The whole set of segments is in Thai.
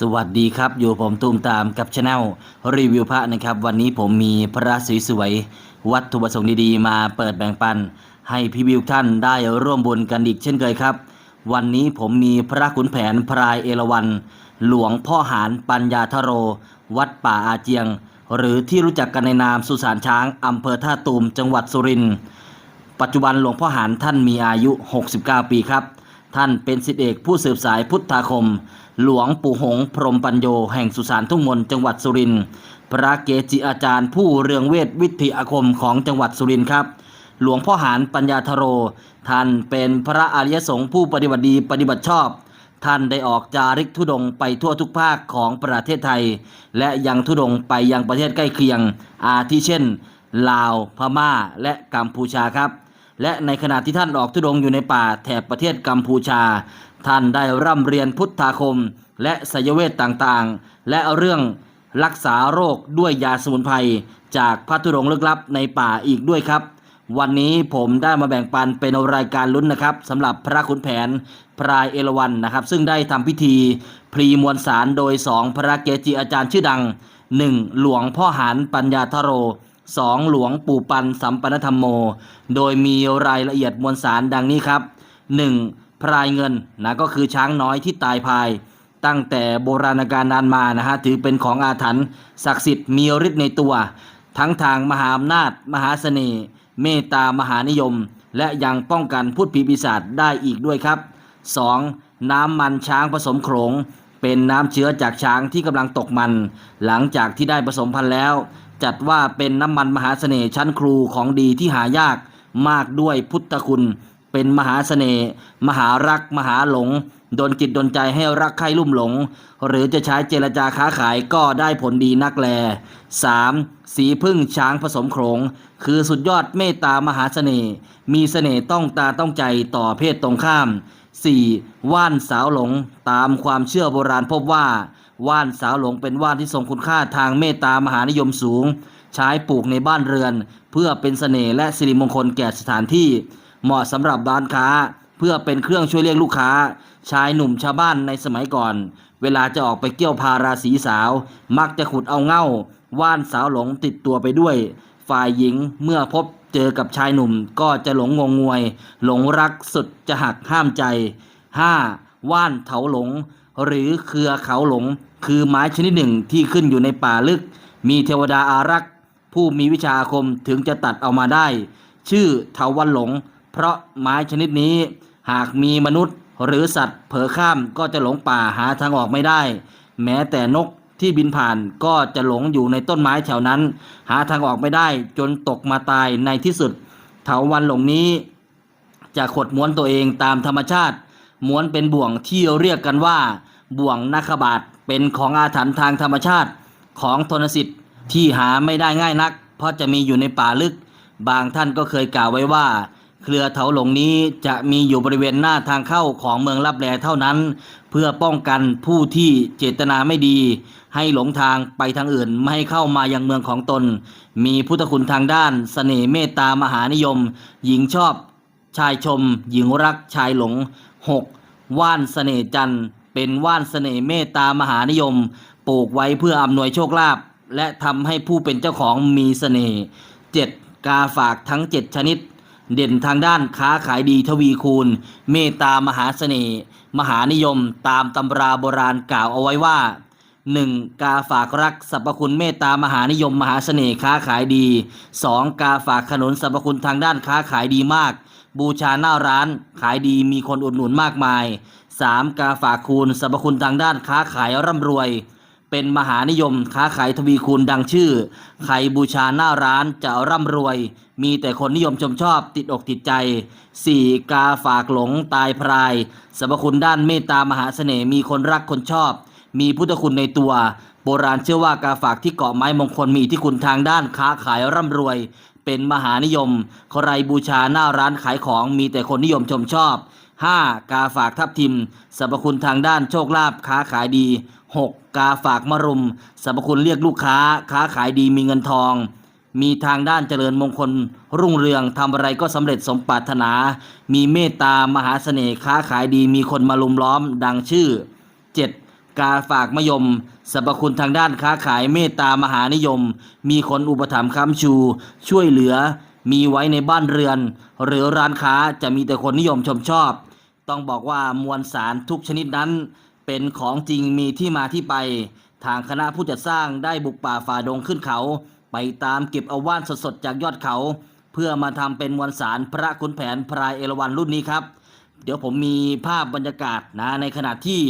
สวัสดีครับ อยู่ผมตูมตามกับช anel รีวิวพระนะครับ วันนี้ผมมีพระสวยๆวัตถุประสงค์ดีๆ มาเปิดแบ่งปัน ให้พี่วิวท่านได้ร่วมบุญกันอีกเช่นเคยครับ วันนี้ผมมีพระขุนแผนพรายเอราวันหลวงพ่อหารปัญญาทโร วัดป่าอาเจียง หรือที่รู้จักกันในนามสุสานช้างอำเภอท่าตูมจังหวัดสุรินทร์ปัจจุบันหลวงพ่อหารท่านมีอายุ 69 ปีครับ ท่านเป็นศิษย์เอกผู้สืบสายพุทธาคม หลวงปู่หงพรมปัญโยแห่งสุสานทุ่งมนจังหวัดสุรินทร์พระเกจิอาจารย์ผู้เรืองเวทวิทยาคมของจังหวัดสุรินทร์ครับ หลวงพ่อหารปัญญาทโร ท่านเป็นพระอริยสงฆ์ผู้ปฏิบัติดีปฏิบัติชอบ ท่านได้ออกจาริกธุดงไปทั่วทุกภาคของประเทศไทย และยังธุดงไปยังประเทศใกล้เคียง อาทิเช่น ลาว พม่า และกัมพูชาครับและในขณะที่ท่านออกธุดงอยู่ในป่าแถบประเทศกัมพูชา ท่านได้ร่ำเรียนพุทธาคม และสยเวทต่างๆ และเรื่องรักษาโรคด้วยยาสมุนไพรจากพระธุดงค์ลึกลับในป่าอีกด้วยครับ วันนี้ผมได้มาแบ่งปันเป็นรายการลุ้นนะครับสำหรับพระขุนแผนพรายเอราวันนะครับ ซึ่งได้ทำพิธีพรีมวลสารโดยสองพระเกจิอาจารย์ชื่อดัง 1. หลวงพ่อหารปัญญาทโร 2. หลวงปู่ปันสัมปันธรรมโม โดยมีรายละเอียดมวลสารดังนี้ครับ 1. พรายเงินนะก็คือช้างน้อยที่ตายพายตั้งแต่โบราณกาลนานมานะฮะถือเป็นของอาถรรพ์ศักดิ์สิทธิ์มีฤทธิ์ในตัว ทั้งทางมหาอำนาจ มหาเสน่ห์เมตตามหานิยม และยังป้องกันพูดผีปีศาจได้อีกด้วยครับ 2. น้ำมันช้างผสมโขลงเป็นน้ำเชื้อจากช้างที่กำลังตกมัน หลังจากที่ได้ผสมพันธุ์แล้ว จัดว่าเป็นน้ำมันมหาเสน่ห์ชั้นครูของดีที่หายากมากด้วยพุทธคุณ เป็นมหาเสน่ห์มหารัก มหาหลงดนจิตดนใจให้รักใคร่ลุ่มหลง หรือจะใช้เจรจาค้าขายก็ได้ผลดีนักแล 3. สีพึ่งช้างผสมโขง คือสุดยอดเมตตามหาเสน่ห์มีเสน่ห์ต้องตาต้องใจต่อเพศตรงข้าม 4. ว่านสาวหลงตามความเชื่อโบราณพบว่า ว่านสาวหลงเป็นว่านที่ทรงคุณค่าทางเมตตามหานิยมสูง ใช้ปลูกในบ้านเรือน เพื่อเป็นเสน่ห์และสิริมงคลแก่สถานที่ เหมาะสำหรับร้านค้า เพื่อเป็นเครื่องช่วยเรียกลูกค้า ชายหนุ่มชาวบ้านในสมัยก่อน เวลาจะออกไปเกี่ยวพาราสีสาว มักจะขุดเอาเง่า ว่านสาวหลงติดตัวไปด้วย ฝ่ายหญิงเมื่อพบเจอกับชายหนุ่มก็จะหลงงงงวย หลงรักสุดจะหักห้ามใจ 5. ว่านเถาหลง หรือเครือเขาหลง คือไม้ชนิดหนึ่งที่ขึ้นอยู่ในป่าลึก มีเทวดาอารักษ์ผู้มีวิชาอาคมถึงจะตัดเอามาได้ ชื่อเถาวันหลง เพราะไม้ชนิดนี้หากมีมนุษย์หรือสัตว์เผลอข้ามก็จะหลงป่าหาทางออกไม่ได้ แม้แต่นกที่บินผ่านก็จะหลงอยู่ในต้นไม้แถวนั้น หาทางออกไม่ได้จนตกมาตายในที่สุด เถาวันหลงนี้ จะขดม้วนตัวเองตามธรรมชาติ ม้วนเป็นบ่วงที่เรียกกันว่า บ่วงนาคบาทเป็นของอาถรรพ์ทางธรรมชาติของทนสิทธิ์ที่หาไม่ได้ง่ายนัก เพราะจะมีอยู่ในป่าลึก บางท่านก็เคยกล่าวไว้ว่า เครือเถาหลงนี้จะมีอยู่บริเวณหน้าทางเข้าของเมืองลับแลเท่านั้น เพื่อป้องกันผู้ที่เจตนาไม่ดี ให้หลงทางไปทางอื่นไม่ให้เข้ามายังเมืองของตน มีพุทธคุณทางด้านเสน่ห์เมตตามหานิยม หญิงชอบชายชม หญิงรักชายหลง 6. ว่านเสน่ห์จันทร์เป็นว่านเสน่ห์เมตตามหานิยม ปลูกไว้เพื่ออำนวยโชคลาภและทำให้ผู้เป็นเจ้าของมีเสน่ห์ 7. กาฝากทั้ง 7 ชนิด เด่นทางด้านค้าขายดีทวีคูณ เมตตามหาเสน่ห์ มหานิยมตามตำราโบราณกล่าวเอาไว้ว่า 1. กาฝากรักสรรพคุณเมตตามหานิยมมหาเสน่ห์ค้าขายดี 2. กาฝากขนุนสรรพคุณทางด้านค้าขายดีมาก บูชาหน้าร้านขายดีมีคนอุดหนุนมากมาย 3. กาฝากคูณสรรพคุณทางด้านค้าขายร่ำรวย เป็นมหานิยมค้าขายทวีคูณดังชื่อ ใครบูชาหน้าร้านจะร่ำรวย มีแต่คนนิยมชมชอบติดอกติดใจ 4. กาฝากหลงตายพรายสรรพคุณด้านเมตตามหาเสน่ห์มีคนรักคนชอบ มีพุทธคุณในตัว โบราณเชื่อว่ากาฝากที่เกาะไม้มงคลมีที่คุณทางด้านค้าขายร่ำรวย เป็นมหานิยม ใครบูชาหน้าร้านขายของมีแต่คนนิยมชมชอบ 5. กาฝากทับทิมสรรพคุณทางด้านโชคลาภค้าขายดี 6. กาฝากมะรุมสรรพคุณเรียกลูกค้าค้าขายดีมีเงินทอง มีทางด้านเจริญมงคล รุ่งเรืองทำอะไรก็สำเร็จสมปรารถนา มีเมตตามหาเสน่ห์ค้าขายดีมีคนมาลุมล้อมดังชื่อ 7. กาฝากมยมสรรพคุณทางด้านค้าขายเมตตามหานิยม มีคนอุปถัมภ์ค้ำชู ช่วยเหลือ มีไว้ในบ้านเรือน หรือร้านค้าจะมีแต่คนนิยมชมชอบ ต้องบอกว่ามวลสารทุกชนิดนั้น เป็นของจริงมีที่มาที่ไป ทางคณะผู้จัดสร้างได้บุกป่าฝ่าดงขึ้นเขา ไปตามเก็บเอาว่านสดๆจากยอดเขา เพื่อมาทำเป็นมวลสารพระขุนแผนพรายเอราวัณรุ่นนี้ครับ เดี๋ยวผมมีภาพบรรยากาศนะในขณะที่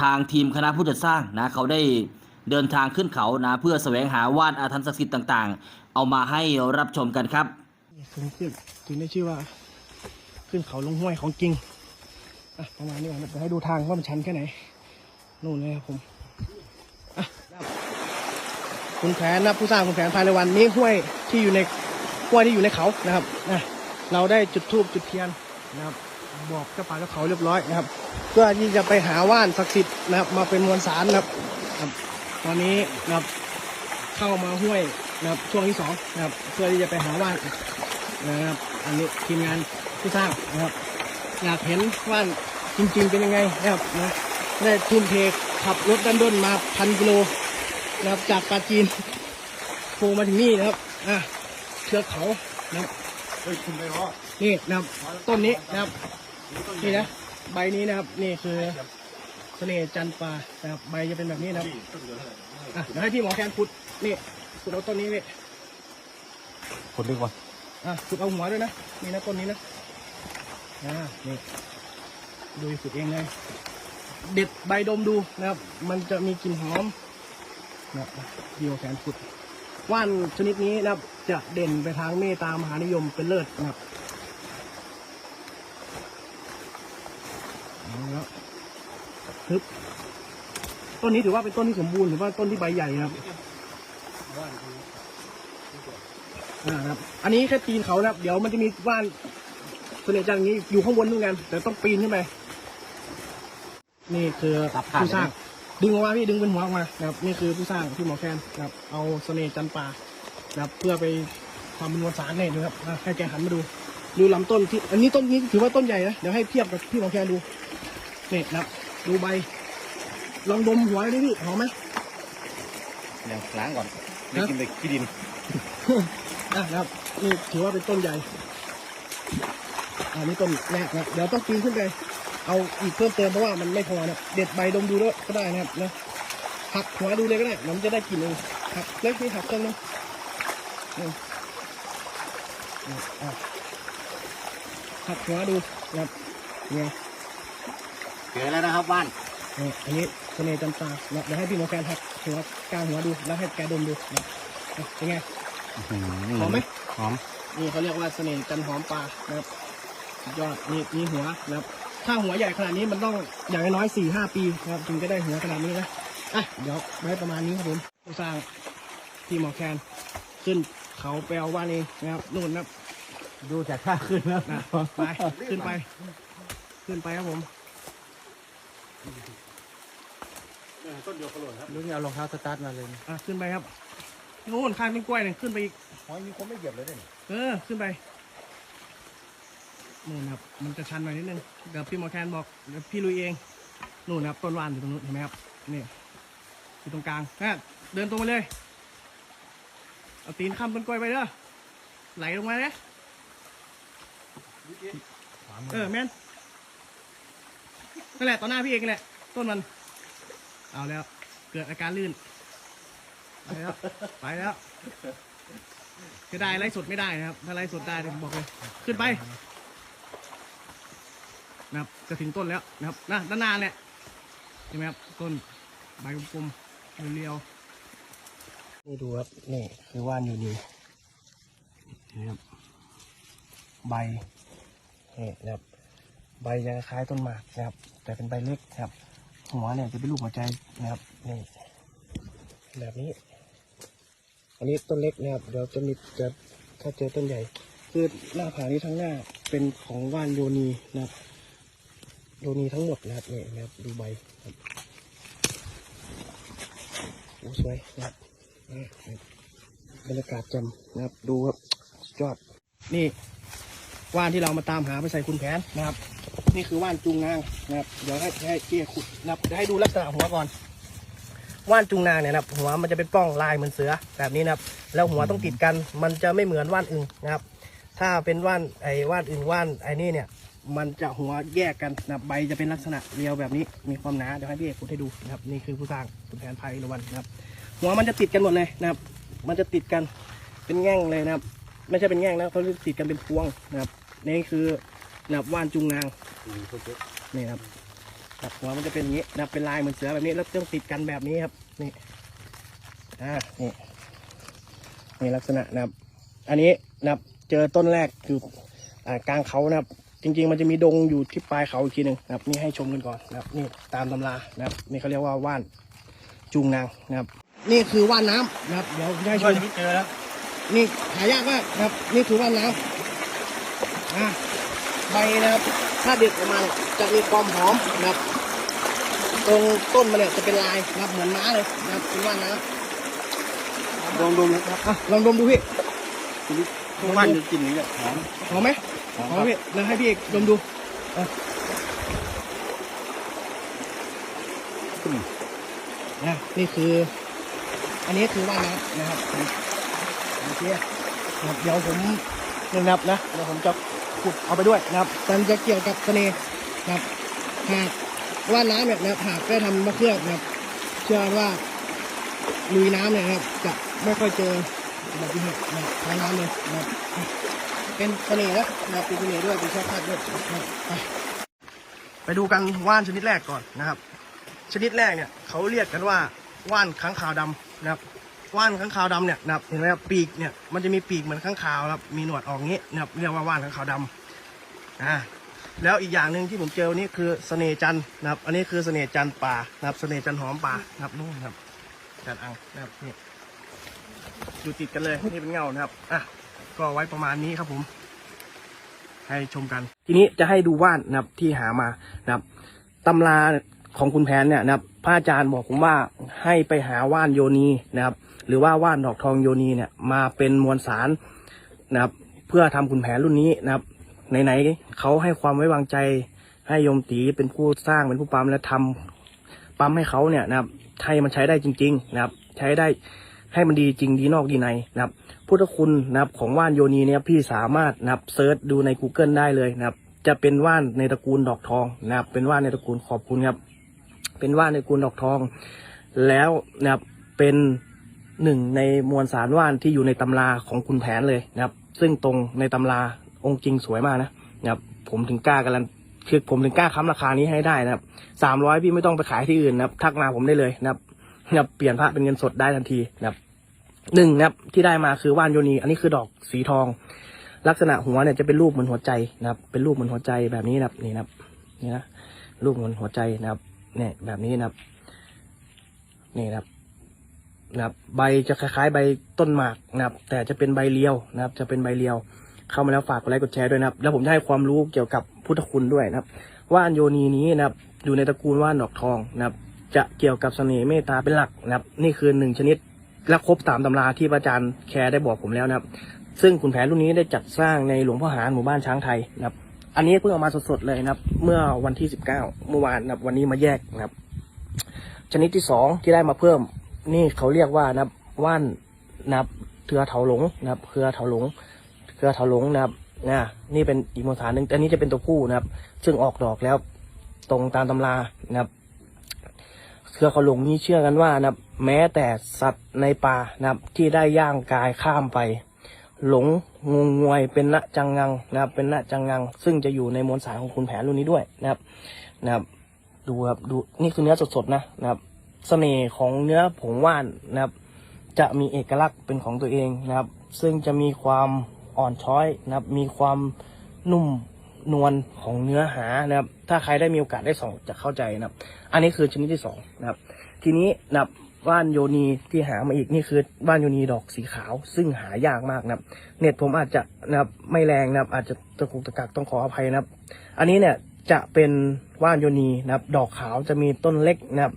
ทางทีมคณะผู้จัดสร้างนะเขาได้เดินทางขึ้นเขานะ เพื่อแสวงหาว่านอาถรรพ์ศักดิ์สิทธิ์ต่างๆ เอามาให้รับชมกันครับถึงขึ้นถึงได้ชื่อว่า ขึ้นเขาลงห้วยของจริงอะประมาณนี้ก่อนนะให้ดูทางว่ามันชันแค่ไหนนู่นเลยครับผม คุณแผนนะผู้สร้างคุณแผนภายในวันนี้ห้วยที่อยู่ในห้วยที่อยู่ในเขานะครับนะเราได้จุดธูปจุดเทียนนะครับบอกเจ้าป่าเจ้าเขาเรียบร้อยนะครับ เพื่อที่จะไปหาว่านศักดิ์สิทธิ์นะครับ มาเป็นมวลสารนะครับ ตอนนี้นะครับเข้ามาห้วยนะครับช่วงที่สองนะครับ เพื่อที่จะไปหาว่านนะครับ อันนี้ทีมงานผู้สร้างนะครับ อยากเห็นว่านจริง ๆ เป็นยังไงนะครับนะได้ทุ่มเทขับรถดันด้นมาพันกิโล นะครับจากปาจีนโผล่มาถึงนี่นะครับอะเชือกเขานะครับเฮ้ยคุณไปเพราะนี่นะครับต้นนี้นะครับนี่นะใบนี้นะครับนี่คือเสน่ห์จันทร์ป่านะครับใบจะเป็นแบบนี้นะครับอะเดี๋ยวให้พี่หมอแคนขุดนี่ขุดเอาต้นนี้นี่คนดีกว่าอะขุดเอาหัวด้วยนะนี่นะต้นนี้นะอ่านี่ดูขุดเองเลยเด็ดใบดมดูนะครับ มันจะมีกลิ่นหอม นะครับพี่หมอแคนขุดว่านชนิดนี้นะครับ จะเด่นไปทางเมตตามหานิยมเป็นเลิศนะครับเอาแล้วฮึบต้นนี้ถือว่าเป็นต้นที่สมบูรณ์ถือว่าต้นที่ใบใหญ่นะครับอ่าครับ อันนี้แค่ปีนเขานะครับ เดี๋ยวมันจะมีว่านเสน่ห์จันทร์อย่างนี้อยู่ข้างบนนู่นกันแต่ต้องปีนขึ้นไปนี่คือผู้สร้าง ดึงออกมาพี่ดึงเป็นหัวออกมานะครับนี่คือผู้สร้างพี่หมอแคนนะครับเอาเสน่ห์จันทร์ป่านะครับเพื่อไปทำเป็นมวลสารเนี่ยนะครับอะให้แกหันมาดูดูลำต้นที่อันนี้ต้นนี้ถือว่าต้นใหญ่นะเดี๋ยวให้เทียบกับพี่หมอแคนดูนี่นะครับดูใบ ลองดมหัวดิพี่หอมไหม เดี๋ยวล้างก่อนไม่กินไปขี้ดิน อะนะครับนี่ถือว่าเป็นต้นใหญ่อันนี้ต้นแรกนะเดี๋ยวต้องปีนขึ้นไป เอาอีกเพิ่มเติมเพราะว่ามันไม่พอนะเด็ดใบดมดูด้วยก็ได้นะครับนะหักหัวดูเลยก็ได้มันจะได้กลิ่นเองหักเล็กนี่หักต้นนึงนี่นี่อะหักหัวดูนะครับเนี่ยเจอแล้วนะครับบ้านนี่อันนี้เสน่ห์จันทรานะเดี๋ยวให้พี่หมอแกนหักหัวกลางหัวดูแล้วให้แกดมดูนะนะเป็นไงหอมไหมหอมนี่เขาเรียกว่าเสน่ห์จันหอมปลานะครับสุดยอดนี่นี่หัวนะครับ ถ้าหัวใหญ่ขนาดนี้มันต้องอย่างน้อยสี่ห้าปีนะครับถึงจะได้หัวขนาดนี้นะอะเดี๋ยวไว้ประมาณนี้ครับผมผู้สร้างที่หมอแคนขึ้นเขาไปเอาว่านเองนะครับนู่นนะครับดูจากท่าขึ้นแล้วนะไปขึ้นไป ขึ้นไปครับผมต้นเดียวกระโดดครับลุงเอารองเท้าสตาร์ทมาเลยอะขึ้นไปครับนู่นข้างต้นกล้วยเนี่ยขึ้นไปอีกหอยมีคนไม่เหยียบเลยเนี่ยเออขึ้นไป นู่นนะครับ มันจะชันหน่อยนิดนึง เดี๋ยวพี่หมอแคนบอก เดี๋ยวพี่ลุยเอง นู่นนะครับ ต้นวานอยู่ตรงนู้นเห็นไหมครับ นี่อยู่ตรงกลางนะเดินตรงไปเลย เอาตีนข้ามต้นกล้วยไปเด้อ ไหลลงมาเนี่ยเออแม่นนั่นแหละต่อหน้าพี่เองแหละ ต้นมัน เอาแล้ว เกิดอาการลื่น ไปแล้ว ไปแล้วจะได้ไล่สดไม่ได้นะครับ ถ้าไล่สดได้ผมบอกเลย ขึ้นไป นะครับจะถึงต้นแล้วนะครับนะด้านหน้าเนี่ยเห็นไหมครับต้นใบกลมๆเรียวๆนี่ดูครับนี่คือว่านอยู่นี่นะครับใบนี่นะครับใบจะคล้ายต้นหมากนะครับ แต่เป็นใบเล็กนะครับ หัวเนี่ยจะเป็นรูปหัวใจนะครับนี่แบบนี้ อันนี้ต้นเล็กนะครับ เดี๋ยวจะมีจะถ้าเจอต้นใหญ่ คือหน้าผานี้ทั้งหน้าเป็นของว่านโยนีนะครับ โยนีทั้งหมดนะครับนี่นะครับดูใบครับโอ้สวยนะครับบรรยากาศจำนะครับ ดูครับยอด นี่ว่านที่เรามาตามหาไปใส่คุณแผนนะครับ นี่คือว่านจุงนางนะครับ เดี๋ยวให้ให้พี่ขุดนะครับเดี๋ยวให้ดูลักษณะหัวก่อน ว่านจุงนางเนี่ยนะครับ หัวมันจะเป็นป้องลายเหมือนเสือแบบนี้นะครับ แล้วหัวต้องติดกัน มันจะไม่เหมือนว่านอื่นนะครับ ถ้าเป็นว่านไอ้ว่านอื่นว่านไอ้นี่เนี่ย มันจะหัวแยกกันนะครับใบจะเป็นลักษณะเรียวแบบนี้ มีความหนาเดี๋ยวให้พี่เอกพูดให้ดูนะครับนี่คือผู้สร้างคุณแผนภัยละวันนะครับ หัวมันจะติดกันหมดเลยนะครับ มันจะติดกันเป็นแง่งเลยนะครับ ไม่ใช่เป็นแง่งนะเขาจะติดกันเป็นพวงนะครับนี่คือนะครับว่านจุงนางนี่ครับครับหัวมันจะเป็นอย่างนี้นะครับเป็นลายเหมือนเสือแบบนี้แล้วต้องติดกันแบบนี้ครับนี่อ่านี่นี่ลักษณะนะครับ อันนี้นะครับเจอต้นแรกอยู่อ่ากลางเขานะครับ จริง ๆ มันจะมีดงอยู่ที่ปลายเขาอีกทีหนึ่งนะครับ นี่ให้ชมกันก่อนนะครับ นี่ตามตำรานะครับ นี่เขาเรียกว่าว่านจุงนางนะครับ นี่คือว่านน้ำนะครับ เดี๋ยวจะให้ชช่วยมที่เจอแล้วนี่หายากมากนะครับ นี่คือว่านน้ำอ่าใบนะครับ ถ้าเด็ดออกมาเนี่ยจะมีความหอมนะครับ ตรงต้นมันเนี่ยจะเป็นลายนะครับเหมือนม้าเลยนะครับเป็นว่านน้ำลองดมนะครับอะลองดมดูพี่ทุกวันจะกินอย่างนี้แหละหอมหอมไหม หอมหอคมรับพี่แล้วให้พี่เอกดมดูอะอืมนะนี่คือ อันนี้คือว่านน้ำนะครับโอเคนะครับเดี๋ยวผมนะครับนะเดี๋ยวผมจะขุดเอาไปด้วยนะครับมันจะเกี่ยวกับเสน่ห์นะครับหากว่านน้ำเนี่ยนะครับหากได้ทำมะเขือนะครับ เชื่อว่าลุยน้ำเนี่ยนะครับ จะไม่ค่อยเจออุบัติเหตุนะครับทางน้ำเลยนะครับ เป็นเสน่ห์นะนะครับเป็นเสน่ห์ด้วยเป็นชาติชาติด้วยไปดูกันว่านชนิดแรกก่อนนะครับ ชนิดแรกเนี่ยเขาเรียกกันว่าว่านค้างคาวดำนะครับว่านค้างคาวดำเนี่ยนะครับเห็นไหมครับปีกเนี่ยมันจะมีปีกเหมือนค้างคาวครับมีหนวดออกงี้นะครับเรียกว่าว่านค้างคาวดำอ่าแล้วอีกอย่างหนึ่งที่ผมเจอนี่คือเสน่ห์จันนะครับ อันนี้คือเสน่ห์จันป่านะครับ เสน่ห์จันหอมป่านะครับนู่นครับจันอังนะครับนี่อยู่ติดกันเลยนี่เป็นเงานะครับอะ ก็ไว้ประมาณนี้ครับผม ให้ชมกัน ทีนี้จะให้ดูว่านนะครับที่หามานะครับตำราของคุณแผนเนี่ยนะครับพระอาจารย์บอกผมว่าให้ไปหาว่านโยนีนะครับ หรือว่าว่านดอกทองโยนีเนี่ย มาเป็นมวลสารนะครับ เพื่อทำคุณแผนรุ่นนี้นะครับไหนๆเขาให้ความไว้วางใจ ให้โยมตีเป็นผู้สร้างเป็นผู้ปั๊มและทำปั๊มให้เขาเนี่ยนะครับให้มันใช้ได้จริง ๆ นะครับ ใช้ได้ ให้มันดีจริงดีนอกดีในนะครับพุทธคุณนะครับของว่านโยนีเนี่ยพี่สามารถนะครับเซิร์ชดูใน Google ได้เลยนะครับ จะเป็นว่านในตระกูลดอกทองนะครับ เป็นว่านในตระกูลขอบคุณครับ เป็นว่านในตระกูลดอกทอง แล้วนะครับเป็นหนึ่งในมวลสารว่านที่อยู่ในตำราของคุณแผนเลยนะครับ ซึ่งตรงในตำราองค์จริงสวยมากนะนะครับ ผมถึงกล้าการันคือผมถึงกล้าค้ำราคานี้ให้ได้นะครับสามร้อยพี่ไม่ต้องไปขายที่อื่นนะครับ ทักมาผมได้เลยนะครับนะครับเปลี่ยนพระเป็นเงินสดได้ทันทีนะครับ หนึ่งนะครับที่ได้มาคือว่านโยนี อันนี้คือดอกสีทอง ลักษณะหัวเนี่ยจะเป็นรูปเหมือนหัวใจนะครับ เป็นรูปเหมือนหัวใจแบบนี้นะครับนี่นะครับนี่นะรูปเหมือนหัวใจนะครับเนี่ยแบบนี้นะครับ นี่นะครับนะครับ ใบจะคล้ายๆ ใบต้นหมากนะครับ แต่จะเป็นใบเลียวนะครับ จะเป็นใบเลียว เข้ามาแล้วฝากกดไลค์กดแชร์ด้วยนะครับ แล้วผมจะให้ความรู้เกี่ยวกับพุทธคุณด้วยนะครับ ว่านโยนีนี้นะครับ อยู่ในตระกูลว่านดอกทองนะครับ จะเกี่ยวกับเสน่ห์เมตตาเป็นหลักนะครับ นี่คือหนึ่งชนิด และครบตามตำราที่พระอาจารย์แคร์ได้บอกผมแล้วนะครับ ซึ่งขุนแผนรุ่นนี้ได้จัดสร้างในหลวงพ่อหารหมู่บ้านช้างไทยนะครับ อันนี้เพิ่งเอามาสดๆเลยนะครับ เมื่อวันที่สิบเก้าเมื่อวานนะครับ วันนี้มาแยกนะครับ ชนิดที่สองที่ได้มาเพิ่ม นี่เขาเรียกว่านะครับว่านนะครับเครือเถาหลงนะครับเครือเถาหลงเครือเถาหลงนะครับนะนี่เป็นอีกมวลสารหนึ่งอันนี้จะเป็นตัวผู้นะครับ ซึ่งออกดอกแล้วตรงตามตำรานะครับ เครือเขาหลงนี่เชื่อกันว่านะแม้แต่สัตว์ในป่านะครับ ที่ได้ย่างกายข้ามไป หลงงงงวยเป็นละจังงังนะครับ เป็นละจังงัง ซึ่งจะอยู่ในมวลสารของคุณแผนรุ่นนี้ด้วยนะครับนะครับ ดูครับดูนี่คือเนื้อสดๆนะนะครับเสน่ห์ของเนื้อผงว่านนะครับ จะมีเอกลักษณ์เป็นของตัวเองนะครับ ซึ่งจะมีความอ่อนช้อยนะครับ มีความนุ่ม นวลของเนื้อหานะครับ ถ้าใครได้มีโอกาสได้ส่องจะเข้าใจนะครับ อันนี้คือชนิดที่สองนะครับ ทีนี้นะครับว่านโยนีที่หามาอีกนี่คือว่านโยนีดอกสีขาว ซึ่งหายากมากนะครับ เน็ตผมอาจจะนะครับไม่แรงนะครับ อาจจะตะกุกตะกักต้องขออภัยนะครับ อันนี้เนี่ยจะเป็นว่านโยนีนะครับ ดอกขาวจะมีต้นเล็กนะครับ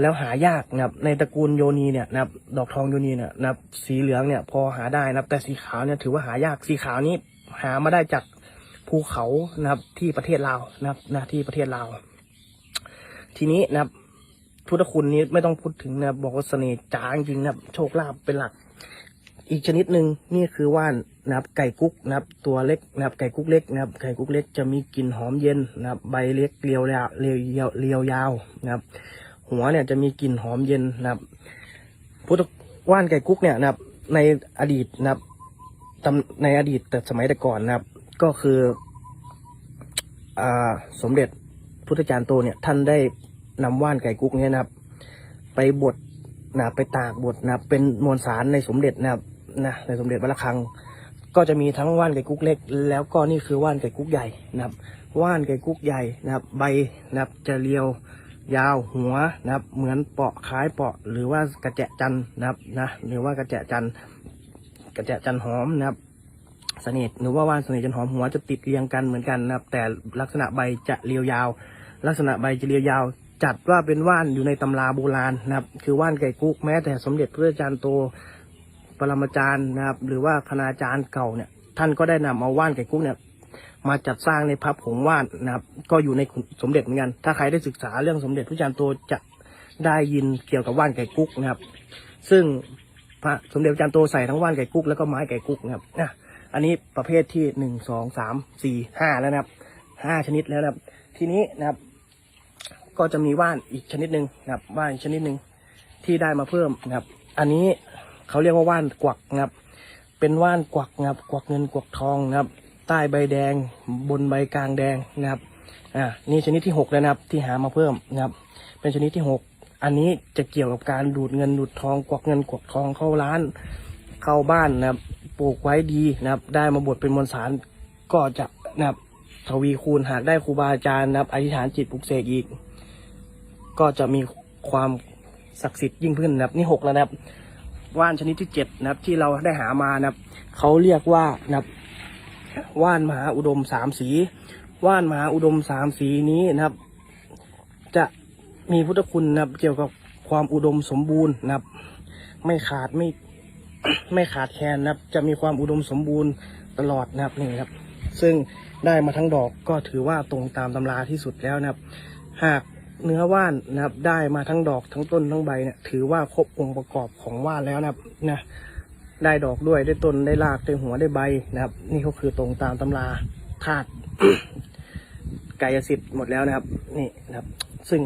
แล้วหายากนะครับ ในตระกูลโยนีเนี่ยนะครับ ดอกทองโยนีเนี่ยนะครับ สีเหลืองเนี่ยพอหาได้นะครับ แต่สีขาวเนี่ยถือว่าหายากสีขาวนี้หามาได้จาก ภูเขานะครับ ที่ประเทศลาวนะครับนะที่ประเทศลาว ทีนี้นะครับพุทธคุณนี้ไม่ต้องพูดถึงนะครับบอกว่าเสน่ห์จ๋าจริงนะครับโชคลาภเป็นหลัก อีกชนิดหนึ่งนี่คือว่านนะครับ ไก่กุ๊กนะครับ ตัวเล็กนะครับ ไก่กุ๊กเล็กนะครับ ไก่กุ๊กเล็กจะมีกลิ่นหอมเย็นนะครับ ใบเล็กเรียวยาวเรียวยาวเรียวยาวนะครับ หัวเนี่ยจะมีกลิ่นหอมเย็นนะครับ พุทธว่านไก่กุ๊กเนี่ยนะครับ ในอดีตนะครับในอดีตแต่สมัยแต่ก่อนนะครับ ก็คืออ่าสมเด็จพุทธจารย์โตเนี่ย ท่านได้นำว่านไก่กุ๊กเนี่ยนะครับ ไปบดนะไปตากบดนะเป็นมวลสารในสมเด็จนะครับนะในสมเด็จวัดระฆัง ก็จะมีทั้งว่านไก่กุ๊กเล็ก แล้วก็นี่คือว่านไก่กุ๊กใหญ่นะครับ ว่านไก่กุ๊กใหญ่นะครับ ใบนะครับจะเรียวยาวหัวนะครับ เหมือนเปาะคล้ายเปาะหรือว่ากระแจะจันนะครับนะหรือว่ากระแจะจันกระแจะจันหอมนะครับ เสน่ห์หรือว่าว่านเสน่ห์จันหอมหัวจะติดเรียงกันเหมือนกันนะครับ แต่ลักษณะใบจะเรียวยาว ลักษณะใบจะเรียวยาว จัดว่าเป็นว่านอยู่ในตำราโบราณนะครับ คือว่านไก่กุ๊กแม้แต่สมเด็จพระอาจารย์โตปรมาจารย์นะครับ หรือว่าคณาจารย์เก่าเนี่ย ท่านก็ได้นำเอาว่านไก่กุ๊กเนี่ยมาจัดสร้างในพับผงว่านนะครับ ก็อยู่ในสมเด็จเหมือนกัน ถ้าใครได้ศึกษาเรื่องสมเด็จพระอาจารย์โตจะได้ยินเกี่ยวกับว่านไก่กุ๊กนะครับ ซึ่งพระสมเด็จพระอาจารย์โตใส่ทั้งว่านไก่กุ๊กแล้วก็ไม้ไก่กุ๊กนะครับนะ อันนี้ประเภทที่หนึ่งสองสามสี่ห้าแล้วนะครับห้าชนิดแล้วนะครับ ทีนี้นะครับ ก็จะมีว่านอีกชนิดหนึ่งนะครับว่านอีกชนิดหนึ่งที่ได้มาเพิ่มนะครับ อันนี้เขาเรียกว่าว่านกวักนะครับ เป็นว่านกวักนะครับ กวักเงินกวักทองนะครับ ใต้ใบแดงบนใบกลางแดงนะครับอ่านี่ชนิดที่หกแล้วนะครับ ที่หามาเพิ่มนะครับ เป็นชนิดที่หกอันนี้จะเกี่ยวกับการดูดเงินดูดทองกวักเงินกวักทองเข้าร้าน เข้าบ้านนะครับปลูกไว้ดีนะครับ ได้มาบดเป็นมวลสารก็จะนะครับทวีคูณหากได้ครูบาอาจารย์นะครับอธิษฐานจิตปลุกเสกอีก ก็จะมีความศักดิ์สิทธิ์ยิ่งขึ้นนะครับ นี่หกแล้วนะครับ ว่านชนิดที่เจ็ดนะครับ ที่เราได้หามานะครับเขาเรียกว่านะครับ ว่านมหาอุดมสามสี ว่านมหาอุดมสามสีนี้นะครับ จะมีพุทธคุณนะครับ เกี่ยวกับความอุดมสมบูรณ์นะครับ ไม่ขาดไม่ ไม่ขาดแคลนนะครับ จะมีความอุดมสมบูรณ์ตลอดนะครับนี่ครับ ซึ่งได้มาทั้งดอกก็ถือว่าตรงตามตำราที่สุดแล้วนะครับ หากเนื้อว่านนะครับ ได้มาทั้งดอกทั้งต้นทั้งใบเนี่ยถือว่าครบองค์ประกอบของว่านแล้วนะครับนะได้ดอกด้วยได้ต้นได้รากได้หัวได้ใบนะครับ นี่ก็คือตรงตามตำราธาตุกายสิทธิ์หมดแล้วนะครับ นี่นะครับ ซึ่ง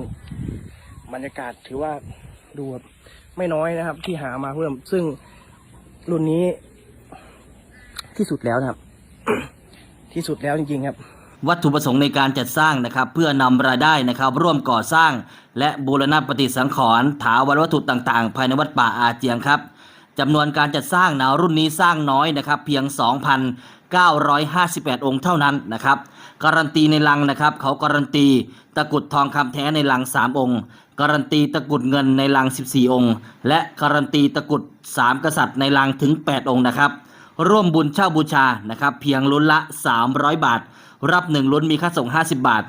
บรรยากาศถือว่าดูไม่น้อยนะครับ ที่หามาเพิ่มซึ่ง รุ่นนี้ที่สุดแล้วนะครับ ที่สุดแล้วจริงๆครับ วัตถุประสงค์ในการจัดสร้างนะครับ เพื่อนำรายได้นะครับ ร่วมก่อสร้าง และบูรณปฏิสังขรณ์ถาวรวัตถุต่างๆ ภายในวัดป่าอาเจียงครับจำนวนการจัดสร้างนะรุ่นนี้สร้างน้อยนะครับ เพียง 2,958 องค์เท่านั้นนะครับ การันตีในลังนะครับ เขาการันตี ตะกรุดทองคำแท้ในลัง3องค์ การันตีตะกรุดเงินในลัง 14 องค์ และการันตีตะกรุด3กษัตริย์ในลังถึง 8 องค์นะครับ ร่วมบุญเช่าบูชานะครับเพียงลุ้นละ 300 บาท รับ1ลุ้นมีค่าส่ง 50 บาท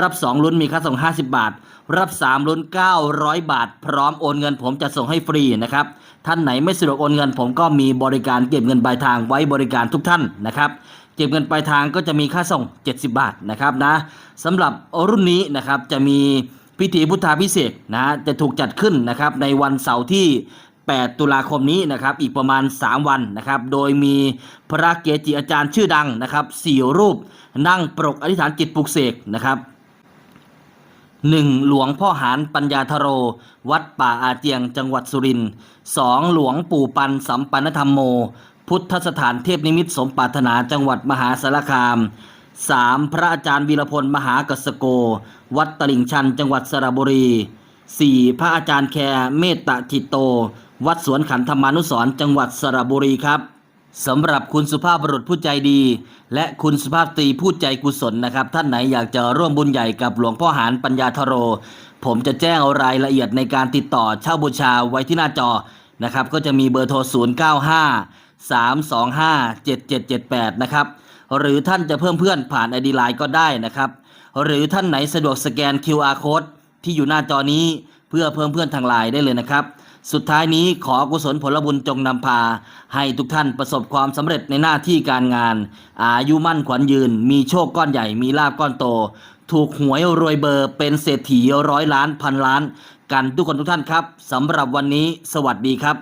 รับ 2 ลุ้นมีค่าส่ง 50 บาท รับ 3 ลุ้น 900 บาท พร้อมโอนเงินผมจะส่งให้ฟรีนะครับท่านไหนไม่สะดวกโอนเงินผมก็มีบริการเก็บเงินปลายทางไว้บริการทุกท่านนะครับ ก็บเงินปลายทางก็จะมีค่าส่ง 70 บาทนะครับนะสำหรับรุ่นนี้นะครับจะมีพิธีพุทธาพิเศษนะจะถูกจัดขึ้นนะครับในวันเสาร์ที่ 8 ตุลาคมนี้นะครับอีกประมาณ 3 วันนะครับโดยมีพระเกจิอาจารย์ชื่อดังนะครับสี่รูปนั่งปรกอธิษฐานจิตปลุกเสกนะครับหนึ่งหลวงพ่อหานปัญญาธโร วัดป่าอาเจียงจังหวัดสุรินทร์สองหลวงปู่ปันสัมปันธรรมโม พุทธสถานเทพนิมิตสมปรารถนาจังหวัดมหาสารคามสามพระอาจารย์วีรพลมหากสโก วัดตลิ่งชัน จังหวัดสระบุรีสี่พระอาจารย์แคร์เมตตาทิตโต วัดสวนขันธรรมานุสรจังหวัดสระบุรีครับสำหรับคุณสุภาพบุรุษผู้ใจดี และคุณสุภาพสตรีผู้ใจกุศลนะครับ ท่านไหนอยากจะร่วมบุญใหญ่กับหลวงพ่อหานปัญญาธโร ผมจะแจ้งรายละเอียดในการติดต่อเช่าบูชาไว้ที่หน้าจอนะครับ ก็จะมีเบอร์โทร 095 325 7778 นะครับ หรือท่านจะเพิ่มเพื่อนผ่านไอดีไลน์ก็ได้นะครับ หรือท่านไหนสะดวกสแกน QR code ที่อยู่หน้าจอนี้เพื่อเพิ่มเพื่อนทางไลน์ได้เลยนะครับ สุดท้ายนี้ขอกุศลผลบุญจงนำพา ให้ทุกท่านประสบความสำเร็จในหน้าที่การงาน อายุมั่นขวัญยืน มีโชคก้อนใหญ่มีลาบก้อนโต ถูกหวยรวยเบอร์เป็นเศรษฐีร้อยล้านพันล้าน กันทุกคนทุกท่านครับสำหรับวันนี้ สวัสดีครับ